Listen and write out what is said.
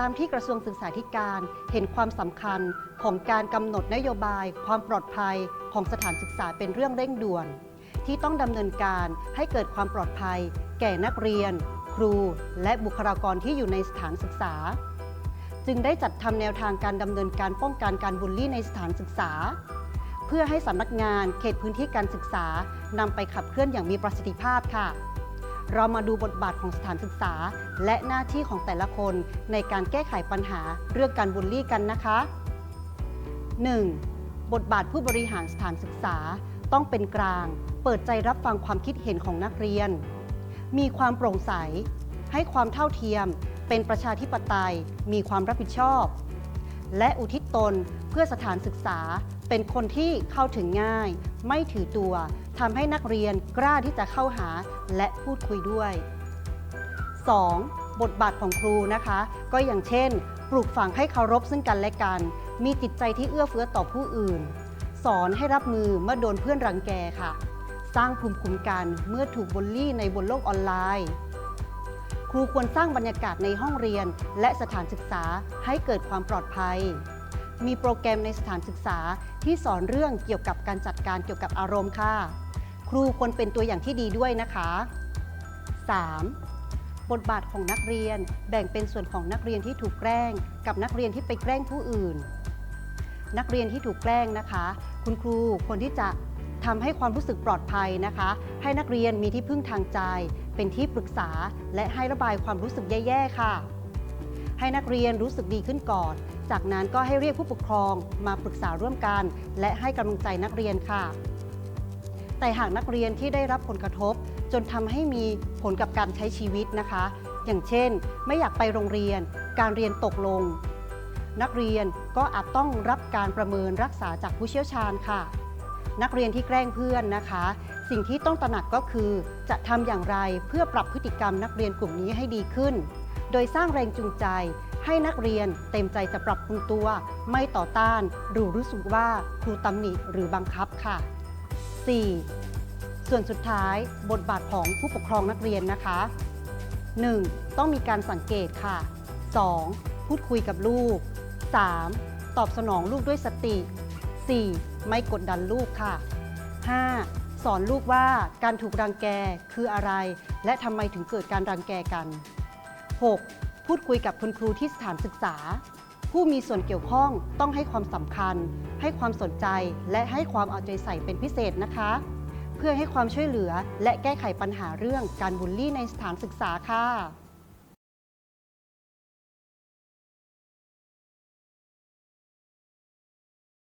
ตามที่กระทรวงศึกษาธิการเห็นความสำคัญของการกำหนดนโยบาย ความปลอดภัยของสถานศึกษาเป็นเรื่องเร่งด่วน ที่ต้องดำเนินการให้เกิดความปลอดภัย แก่นักเรียน ครู และบุคลากรที่อยู่ในสถานศึกษา จึงได้จัดทำแนวทางการดำเนินการป้องกันการบูลลี่ในสถานศึกษา เพื่อให้สำนักงานเขตพื้นที่การศึกษานำไปขับเคลื่อนอย่างมีประสิทธิภาพค่ะ เรามาดูบทบาทของสถานศึกษา และหน้าที่ของแต่ละคนในการแก้ไขปัญหาเรื่องการบูลลี่กันนะคะ 1. บทบาทผู้บริหารสถานศึกษา ต้องเป็นกลาง เปิดใจรับฟังความคิดเห็นของนักเรียน มีความโปร่งใส ให้ความเท่าเทียม เป็นประชาธิปไตย มีความรับผิดชอบ และอุทิศตนเพื่อสถานศึกษา เป็นคนที่เข้าถึงง่าย ไม่ถือตัวทำให้นักเรียนกล้าที่จะเข้าหาและพูดคุยด้วย 2. บทบาทของครูนะคะ ก็อย่างเช่น ปลูกฝังให้เคารพซึ่งกันและกัน มีจิตใจที่เอื้อเฟื้อต่อผู้อื่น สอนให้รับมือเมื่อโดนเพื่อนรังแกค่ะ สร้างภูมิคุ้มกันเมื่อถูกบูลลี่ในบนโลกออนไลน์ ครูควรสร้างบรรยากาศในห้องเรียน และสถานศึกษาให้เกิดความปลอดภัย มีโปรแกรมในสถานศึกษาที่สอนเรื่องเกี่ยวกับการจัดการเกี่ยวกับอารมณ์ค่ะ ครูควรเป็นตัวอย่างที่ดีด้วยนะคะ 3. บทบาทของนักเรียนแบ่งเป็นส่วนของนักเรียนที่ถูกแกล้ง กับนักเรียนที่ไปแกล้งผู้อื่น นักเรียนที่ถูกแกล้งนะคะ คุณครูควรที่จะทำให้ความรู้สึกปลอดภัยนะคะ ให้นักเรียนมีที่พึ่งทางใจ เป็นที่ปรึกษา และให้ระบายความรู้สึกแย่ๆค่ะ ให้นักเรียนรู้สึกดีขึ้นก่อน จากนั้นก็ให้เรียกผู้ปกครองมาปรึกษาร่วมกัน และให้กำลังใจนักเรียนค่ะ แต่หากนักเรียนที่ได้รับผลกระทบ จนทำให้มีผลกับการใช้ชีวิตนะคะ อย่างเช่น ไม่อยากไปโรงเรียน การเรียนตกลง นักเรียนก็อาจต้องรับการประเมินรักษาจากผู้เชี่ยวชาญค่ะ นักเรียนที่แกล้งเพื่อนนะคะ สิ่งที่ต้องตระหนักก็คือ จะทำอย่างไรเพื่อปรับพฤติกรรมนักเรียนกลุ่มนี้ให้ดีขึ้น โดยสร้างแรงจูงใจ ให้นักเรียนเต็มใจจะปรับปรุงตัว ไม่ต่อต้านหรือรู้สึกว่าครูตำหนิหรือบังคับค่ะ 4. ส่วนสุดท้ายบทบาทของผู้ปกครองนักเรียนนะคะ 1. ต้องมีการสังเกตค่ะ 2. พูดคุยกับลูก 3. ตอบสนองลูกด้วยสติ 4. ไม่กดดันลูกค่ะ 5. สอนลูกว่าการถูกรังแกคืออะไร และทำไมถึงเกิดการรังแกกัน 6. พูดคุยกับคุณครูที่สถานศึกษา ผู้มีส่วนเกี่ยวข้องต้องให้ความสำคัญ ให้ความสนใจและให้ความเอาใจใส่เป็นพิเศษนะคะ เพื่อให้ความช่วยเหลือและแก้ไขปัญหาเรื่องการบูลลี่ในสถานศึกษาค่ะ